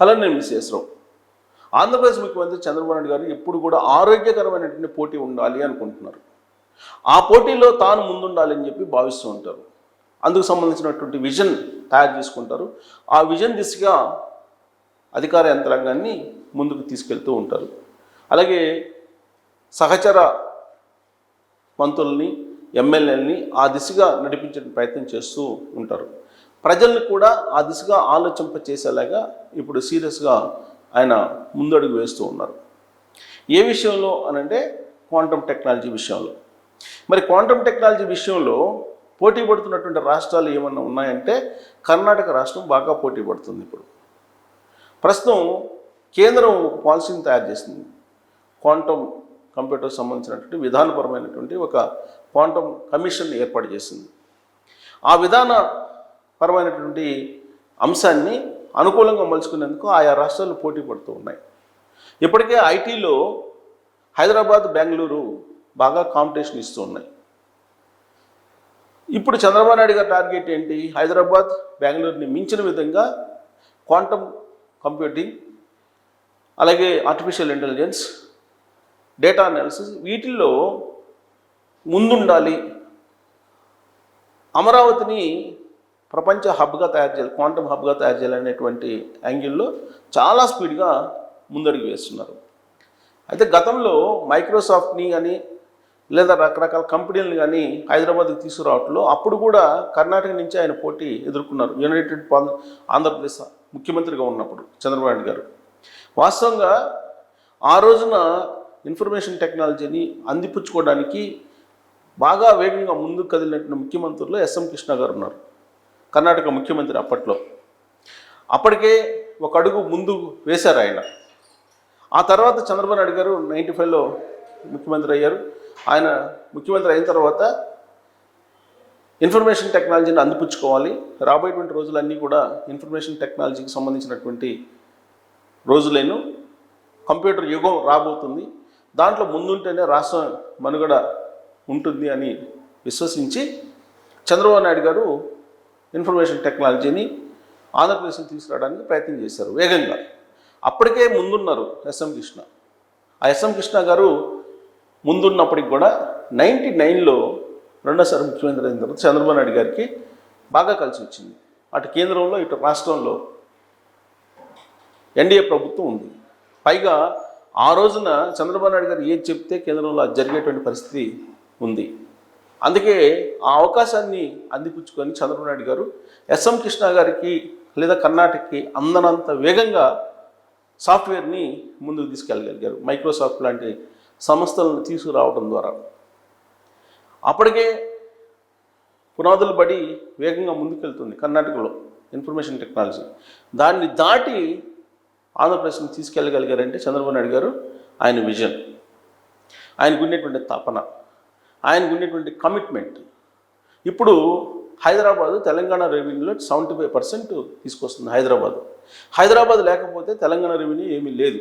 Hello నేను విశ్వేశ్వరం ఆంధ్రప్రదేశ్ ముఖ్యమంత్రి చంద్రబాబు నాయుడు గారు ఎప్పుడు కూడా ఆరోగ్యకరమైనటువంటి పోటీ ఉండాలి అనుకుంటున్నారు. ఆ పోటీలో తాను ముందుండాలి అని చెప్పి భావిస్తూ ఉంటారు. అందుకు సంబంధించినటువంటి విజన్ తయారు చేసుకుంటారు. ఆ విజన్ దిశగా అధికార యంత్రాంగాన్ని ముందుకు తీసుకెళ్తూ ఉంటారు. అలాగే సహచర మంత్రుల్ని ఎమ్మెల్యేలని ఆ దిశగా నడిపించే ప్రయత్నం చేస్తూ ఉంటారు. ప్రజల్ని కూడా ఆ దిశగా ఆలోచింప చేసేలాగా ఇప్పుడు సీరియస్గా ఆయన ముందడుగు వేస్తూ ఉన్నారు. ఏ విషయంలో అనంటే క్వాంటమ్ టెక్నాలజీ విషయంలో. మరి క్వాంటమ్ టెక్నాలజీ విషయంలో పోటీ పడుతున్నటువంటి రాష్ట్రాలు ఏమన్నా ఉన్నాయంటే కర్ణాటక రాష్ట్రం బాగా పోటీ పడుతుంది ఇప్పుడు. ప్రస్తుతం కేంద్రం ఒక పాలసీని తయారు చేసింది. క్వాంటమ్ కంప్యూటర్ సంబంధించినటువంటి విధానపరమైనటువంటి ఒక క్వాంటమ్ కమిషన్ ఏర్పాటు చేసింది. ఆ విధాన పరమైనటువంటి అంశాన్ని అనుకూలంగా మలుచుకునేందుకు ఆయా రాష్ట్రాలు పోటీ పడుతూ ఉన్నాయి. ఇప్పటికే ఐటీలో హైదరాబాద్ బెంగళూరు బాగా కాంపిటీషన్ ఇస్తూ ఉన్నాయి. ఇప్పుడు చంద్రబాబు నాయుడు గారి టార్గెట్ ఏంటి? హైదరాబాద్ బెంగళూరుని మించిన విధంగా క్వాంటమ్ కంప్యూటింగ్ అలాగే ఆర్టిఫిషియల్ ఇంటెలిజెన్స్ డేటా అనాలిసిస్ వీటిల్లో ముందుండాలి. అమరావతిని ప్రపంచ హబ్గా తయారు చేయాలి క్వాంటమ్ హబ్గా తయారు చేయాలనేటువంటి యాంగిల్లో చాలా స్పీడ్గా ముందడుగు వేస్తున్నారు. అయితే గతంలో మైక్రోసాఫ్ట్ని కానీ లేదా రకరకాల కంపెనీలను కానీ హైదరాబాద్కి తీసుకురావట్లో అప్పుడు కూడా కర్ణాటక నుంచి ఆయన పోటీ ఎదుర్కొన్నారు. యునైటెడ్ ఆంధ్రప్రదేశ్ ముఖ్యమంత్రిగా ఉన్నప్పుడు చంద్రబాబు నాయుడు గారు. వాస్తవంగా ఆ రోజున ఇన్ఫర్మేషన్ టెక్నాలజీని అందిపుచ్చుకోవడానికి బాగా వేగంగా ముందుకు కదిలినటువంటి ముఖ్యమంత్రులు ఎస్ఎం కృష్ణ గారు ఉన్నారు. కర్ణాటక ముఖ్యమంత్రి అప్పట్లో. అప్పటికే ఒక అడుగు ముందు వేశారు ఆయన. ఆ తర్వాత చంద్రబాబు నాయుడు గారు నైంటీ ఫైవ్లో ముఖ్యమంత్రి అయ్యారు. ఆయన ముఖ్యమంత్రి అయిన తర్వాత ఇన్ఫర్మేషన్ టెక్నాలజీని అందిపుచ్చుకోవాలి. రాబోయేటువంటి రోజులన్నీ కూడా ఇన్ఫర్మేషన్ టెక్నాలజీకి సంబంధించినటువంటి రోజులేను. కంప్యూటర్ యుగం రాబోతుంది. దాంట్లో ముందుంటేనే రాష్ట్రం మనుగడ ఉంటుంది అని విశ్వసించి చంద్రబాబు నాయుడు గారు ఇన్ఫర్మేషన్ టెక్నాలజీని ఆంధ్రప్రదేశ్ని తీసుకురావడానికి ప్రయత్నం చేశారు వేగంగా. అప్పటికే ముందున్నారు ఎస్ఎం కృష్ణ. ఆ ఎస్ఎం కృష్ణ గారు ముందున్నప్పటికి కూడా నైంటీ నైన్లో రెండోసారి ముఖ్యమంత్రి అయిన తర్వాత చంద్రబాబు నాయుడు గారికి బాగా కలిసి వచ్చింది. అటు కేంద్రంలో ఇటు రాష్ట్రంలో ఎన్డీఏ ప్రభుత్వం ఉంది. పైగా ఆ రోజున చంద్రబాబు నాయుడు గారు ఏది చెప్తే కేంద్రంలో అది జరిగేటువంటి పరిస్థితి ఉంది. అందుకే ఆ అవకాశాన్ని అందిపుచ్చుకొని చంద్రబాబు నాయుడు గారు ఎస్ఎం కృష్ణ గారికి లేదా కర్ణాటకకి అందనంత వేగంగా సాఫ్ట్వేర్ని ముందుకు తీసుకెళ్ళగలిగారు. మైక్రోసాఫ్ట్ లాంటి సంస్థలను తీసుకురావడం ద్వారా. అప్పటికే పునాదులు పడి వేగంగా ముందుకెళ్తుంది కర్ణాటకలో ఇన్ఫర్మేషన్ టెక్నాలజీ. దాన్ని దాటి ఆంధ్రప్రదేశ్ని తీసుకెళ్ళగలిగారంటే చంద్రబాబు నాయుడు గారు ఆయన విజన్. ఆయనకు ఉండేటువంటి తపన. ఆయనకు ఉండేటువంటి కమిట్మెంట్ ఇప్పుడు హైదరాబాదు తెలంగాణ రెవెన్యూలో సెవెంటీ ఫైవ్ పర్సెంట్ తీసుకొస్తుంది హైదరాబాద్. హైదరాబాద్ లేకపోతే తెలంగాణ రెవెన్యూ ఏమీ లేదు.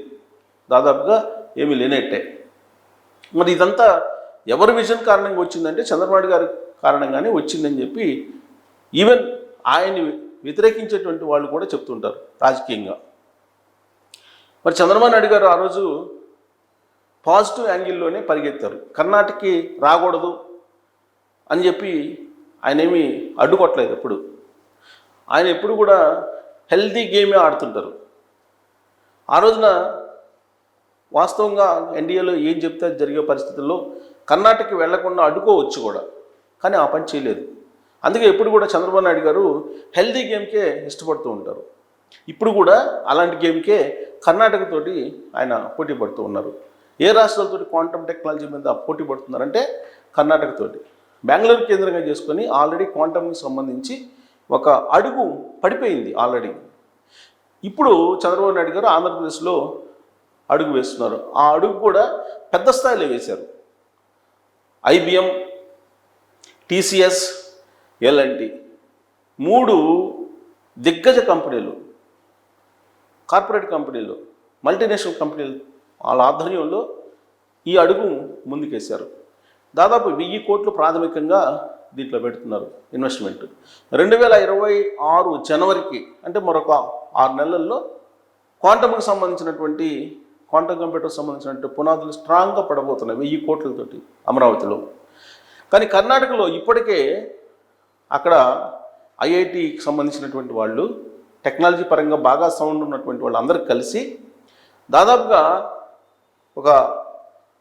దాదాపుగా ఏమీ లేనట్టే. మరి ఇదంతా ఎవరి విజన్ కారణంగా వచ్చిందంటే చంద్రబాబు గారి కారణంగానే వచ్చిందని చెప్పి ఈవెన్ ఆయన్ని వ్యతిరేకించేటువంటి వాళ్ళు కూడా చెప్తుంటారు రాజకీయంగా. మరి చంద్రబాబు నాయుడు గారు ఆ రోజు పాజిటివ్ యాంగిల్లోనే పరిగెత్తారు. కర్ణాటకకి రాకూడదు అని చెప్పి ఆయన ఏమీ అడ్డుకోవట్లేదు ఎప్పుడు. ఆయన ఎప్పుడు కూడా హెల్తీ గేమే ఆడుతుంటారు. ఆ రోజున వాస్తవంగా ఎన్డీఏలో ఏం చెప్తే జరిగే పరిస్థితుల్లో కర్ణాటకకి వెళ్ళకుండా అడ్డుకోవచ్చు కూడా కానీ ఆ పని చేయలేదు. అందుకే ఎప్పుడు కూడా చంద్రబాబు నాయుడు గారు హెల్దీ గేమ్కే ఇష్టపడుతూ ఉంటారు. ఇప్పుడు కూడా అలాంటి గేమ్కే కర్ణాటకతోటి ఆయన పోటీ పడుతూ ఉన్నారు. ఏ రాష్ట్రాలతో క్వాంటమ్ టెక్నాలజీ మీద పోటీ పడుతున్నారంటే కర్ణాటకతోటి. బెంగళూరు కేంద్రంగా చేసుకొని ఆల్రెడీ క్వాంటమ్కి సంబంధించి ఒక అడుగు పడిపోయింది ఆల్రెడీ. ఇప్పుడు చంద్రబాబు నాయుడు గారు ఆంధ్రప్రదేశ్లో అడుగు వేస్తున్నారు. ఆ అడుగు కూడా పెద్ద స్థాయిలో వేశారు. ఐబిఎం టీసీఎస్ ఎల్ఎన్టీ మూడు దిగ్గజ కంపెనీలు కార్పొరేట్ కంపెనీలు మల్టీనేషనల్ కంపెనీలు వాళ్ళ ఆధ్వర్యంలో ఈ అడుగు ముందుకేశారు. దాదాపు వెయ్యి కోట్లు ప్రాథమికంగా దీంట్లో పెడుతున్నారు ఇన్వెస్ట్మెంట్. రెండు వేల ఇరవై ఆరు జనవరికి అంటే మరొక ఆరు నెలల్లో క్వాంటమ్కి సంబంధించినటువంటి క్వాంటమ్ కంప్యూటర్కి సంబంధించినటువంటి పునాదులు స్ట్రాంగ్గా పడబోతున్నాయి వెయ్యి కోట్లతోటి అమరావతిలో. కానీ కర్ణాటకలో ఇప్పటికే అక్కడ ఐఐటికి సంబంధించినటువంటి వాళ్ళు టెక్నాలజీ పరంగా బాగా సౌండ్ ఉన్నటువంటి వాళ్ళు అందరూ కలిసి దాదాపుగా ఒక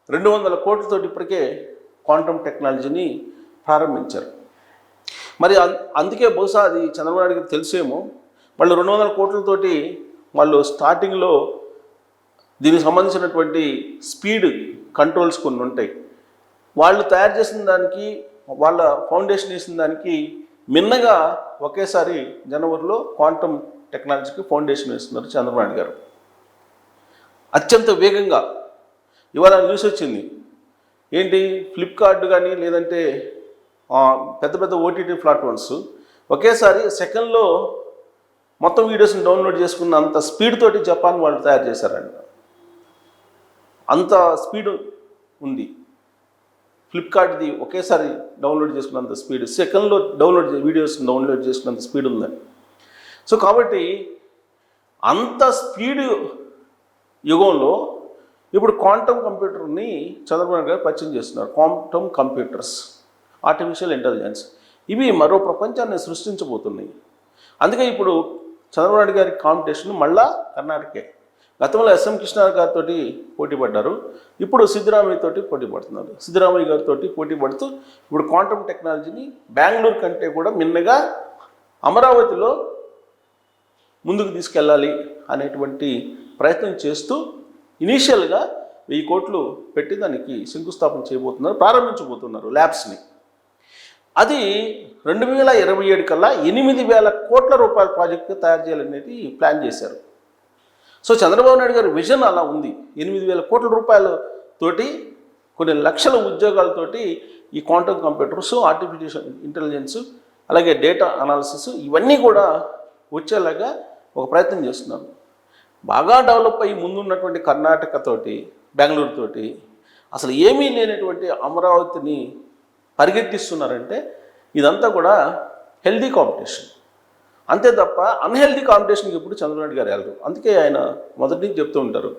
రెండు వందల కోట్లతోటి ఇప్పటికే క్వాంటమ్ టెక్నాలజీని ప్రారంభించారు. మరి అం- అందుకే బహుశా అది చంద్రబాబు నాయుడు గారికి తెలిసేమో వాళ్ళు రెండు వందల కోట్లతోటి వాళ్ళు స్టార్టింగ్లో దీనికి సంబంధించినటువంటి స్పీడ్ కంట్రోల్స్ కొన్ని ఉంటాయి. వాళ్ళు తయారు చేసిన దానికి వాళ్ళ ఫౌండేషన్ వేసిన దానికి మిన్నగా ఒకేసారి జనవరిలో క్వాంటమ్ టెక్నాలజీకి ఫౌండేషన్ వేస్తున్నారు చంద్రబాబు నాయుడు గారు. అత్యంత వేగంగా ఇవాళ న్యూస్ వచ్చింది. ఏంటి? ఫ్లిప్కార్ట్ కానీ లేదంటే పెద్ద పెద్ద ఓటీటీ ప్లాట్ఫామ్స్ ఒకేసారి సెకండ్లో మొత్తం వీడియోస్ని డౌన్లోడ్ చేసుకున్న అంత స్పీడ్ తోటి జపాన్ వాళ్ళు తయారు చేశారంట. అంత స్పీడ్ ఉంది. ఫ్లిప్కార్ట్ది ఒకేసారి డౌన్లోడ్ చేసుకున్నంత స్పీడ్ సెకండ్లో డౌన్లోడ్ వీడియోస్ డౌన్లోడ్ చేసుకున్నంత స్పీడ్ ఉందండి సో కాబట్టి అంత స్పీడ్ యుగంలో ఇప్పుడు క్వాంటమ్ కంప్యూటర్ని చంద్రబాబు నాయుడు గారు పరిచయం చేస్తున్నారు. క్వాంటమ్ కంప్యూటర్స్ ఆర్టిఫిషియల్ ఇంటెలిజెన్స్ ఇవి మరో ప్రపంచాన్ని సృష్టించబోతున్నాయి. అందుకే ఇప్పుడు చంద్రబాబు నాయుడు గారి కాంపిటీషన్ మళ్ళా కర్ణాటకే. గతంలో ఎస్ఎం కృష్ణ గారితో పోటీ పడ్డారు. ఇప్పుడు సిద్ధరామయ్యతో పోటీ పడుతున్నారు. సిద్ధరామయ్య గారితో పోటీ పడుతూ ఇప్పుడు క్వాంటమ్ టెక్నాలజీని బెంగళూరు కంటే కూడా మిన్నగా అమరావతిలో ముందుకు తీసుకెళ్ళాలి అనేటువంటి ప్రయత్నం చేస్తూ ఇనీషియల్గా వెయ్యి కోట్లు పెట్టి దానికి శంకుస్థాపన చేయబోతున్నారు ప్రారంభించబోతున్నారు ల్యాబ్స్ని. అది రెండు వేల ఇరవై ఏడు కల్లా ఎనిమిది వేల కోట్ల రూపాయల ప్రాజెక్టు తయారు చేయాలనేది ప్లాన్ చేశారు. సో చంద్రబాబు నాయుడు గారి విజన్ అలా ఉంది. ఎనిమిది వేల కోట్ల రూపాయల తోటి కొన్ని లక్షల ఉద్యోగాలతోటి ఈ క్వాంటమ్ కంప్యూటర్స్ ఆర్టిఫిషియల్ ఇంటెలిజెన్స్ అలాగే డేటా అనాలిసిస్ ఇవన్నీ కూడా వచ్చేలాగా ఒక ప్రయత్నం చేస్తున్నారు. బాగా డెవలప్ అయ్యి ముందున్నటువంటి కర్ణాటకతోటి బెంగళూరుతోటి అసలు ఏమీ లేనటువంటి అమరావతిని పరిగెత్తిస్తున్నారంటే ఇదంతా కూడా హెల్దీ కాంపిటీషన్. అంతే తప్ప అన్హెల్దీ కాంపిటీషన్కి ఎప్పుడు చంద్రబాబు గారు వెళ్ళరు. అందుకే ఆయన మొదటి నుంచి చెప్తూ ఉంటారు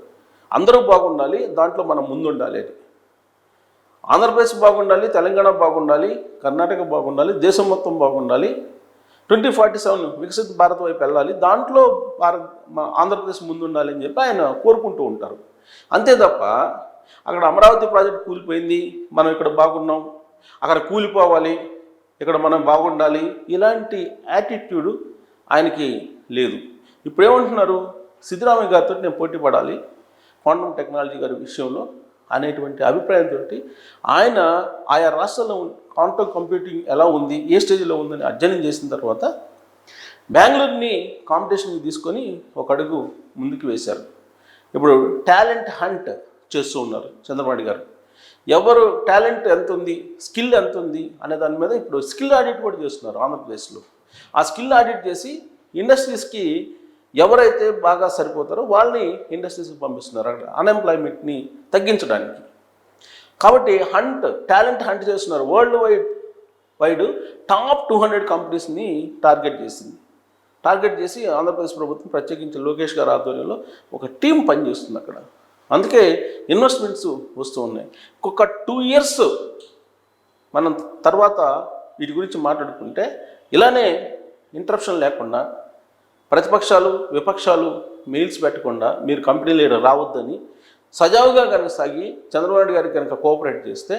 అందరూ బాగుండాలి దాంట్లో మనం ముందు ఉండాలి అని. ఆంధ్రప్రదేశ్ బాగుండాలి తెలంగాణ బాగుండాలి కర్ణాటక బాగుండాలి దేశం మొత్తం బాగుండాలి ట్వంటీ ఫార్టీ సెవెన్ వికసిత భారత్ వైపు వెళ్ళాలి. దాంట్లో భారత్ ఆంధ్రప్రదేశ్ ముందుండాలి అని చెప్పి ఆయన కోరుకుంటూ ఉంటారు. అంతే తప్ప అక్కడ అమరావతి ప్రాజెక్ట్ కూలిపోయింది మనం ఇక్కడ బాగున్నాం అక్కడ కూలిపోవాలి ఇక్కడ మనం బాగుండాలి ఇలాంటి యాటిట్యూడ్ ఆయనకి లేదు. ఇప్పుడు ఏమంటున్నారు? సిద్ధరామయ్య గారితో నేను పోటీ పడాలి. క్వాంటమ్ టెక్నాలజీ గారి విషయంలో అనేటువంటి అభిప్రాయంతో ఆయన ఆయా రాష్ట్రాల్లో క్వాంటమ్ కంప్యూటింగ్ ఎలా ఉంది ఏ స్టేజ్లో ఉందని అధ్యయనం చేసిన తర్వాత బెంగళూరుని కాంపిటీషన్కి తీసుకొని ఒక అడుగు ముందుకు వేశారు. ఇప్పుడు టాలెంట్ హంట్ చేస్తూ ఉన్నారు చంద్రబాబు గారు. ఎవరు టాలెంట్ ఎంత ఉంది స్కిల్ ఎంత ఉంది అనే దాని మీద ఇప్పుడు స్కిల్ ఆడిట్ కూడా చేస్తున్నారు ఆంధ్రప్రదేశ్లో. ఆ స్కిల్ ఆడిట్ చేసి ఇండస్ట్రీస్కి ఎవరైతే బాగా సరిపోతారో వాళ్ళని ఇండస్ట్రీస్కి పంపిస్తున్నారు. అక్కడ అన్ఎంప్లాయ్మెంట్ని తగ్గించడానికి. కాబట్టి హంట్ టాలెంట్ హంట్ చేస్తున్నారు. World wide wide top two hundred కంపెనీస్ని target చేసింది. టార్గెట్ చేసి ఆంధ్రప్రదేశ్ ప్రభుత్వం ప్రత్యేకించి లోకేష్ గారి ఆధ్వర్యంలో ఒక టీం పనిచేస్తుంది అక్కడ. అందుకే ఇన్వెస్ట్మెంట్స్ వస్తూ ఉన్నాయి. ఇంకొక టూ ఇయర్స్ మనం తర్వాత వీటి గురించి మాట్లాడుకుంటే ఇలానే ఇంటరప్షన్ లేకుండా ప్రతిపక్షాలు విపక్షాలు మెయిల్స్ పెట్టకుండా మీరు కంపెనీ లీడర్ రావద్దని సజావుగా కనుక సాగి చంద్రబాబు నాయుడు గారికి కనుక కోఆపరేట్ చేస్తే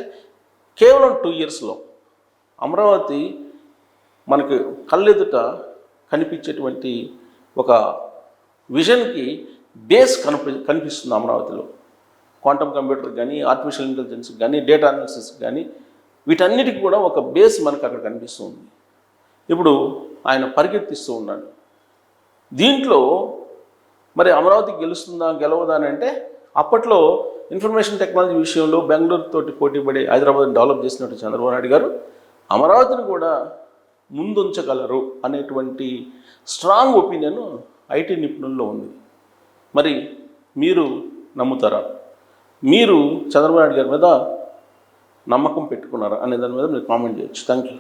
కేవలం టూ ఇయర్స్లో అమరావతి మనకి కళ్ళెదుట కనిపించేటువంటి ఒక విజన్కి బేస్ కనిపి కనిపిస్తుంది అమరావతిలో. క్వాంటమ్ కంప్యూటర్ కానీ ఆర్టిఫిషియల్ ఇంటెలిజెన్స్ కానీ డేటా అనాలిసిస్ కానీ వీటన్నిటికి కూడా ఒక బేస్ మనకు అక్కడ కనిపిస్తుంది. ఇప్పుడు ఆయన పరిగెత్తిస్తూ ఉన్నాడు. దీంట్లో మరి అమరావతి గెలుస్తుందా గెలవదా అని అంటే అప్పట్లో ఇన్ఫర్మేషన్ టెక్నాలజీ విషయంలో బెంగళూరు తోటి పోటీ పడి డెవలప్ చేసినట్టు చంద్రబాబు నాయుడు గారు అమరావతిని కూడా ముందుంచగలరు అనేటువంటి స్ట్రాంగ్ ఒపీనియన్ ఐటీ నిపుణుల్లో ఉంది. మరి మీరు నమ్ముతారా? మీరు చంద్రబాబు నాయుడు గారి మీద నమ్మకం పెట్టుకున్నారా అనే దాని మీద మీరు కామెంట్ చేయొచ్చు. Thank you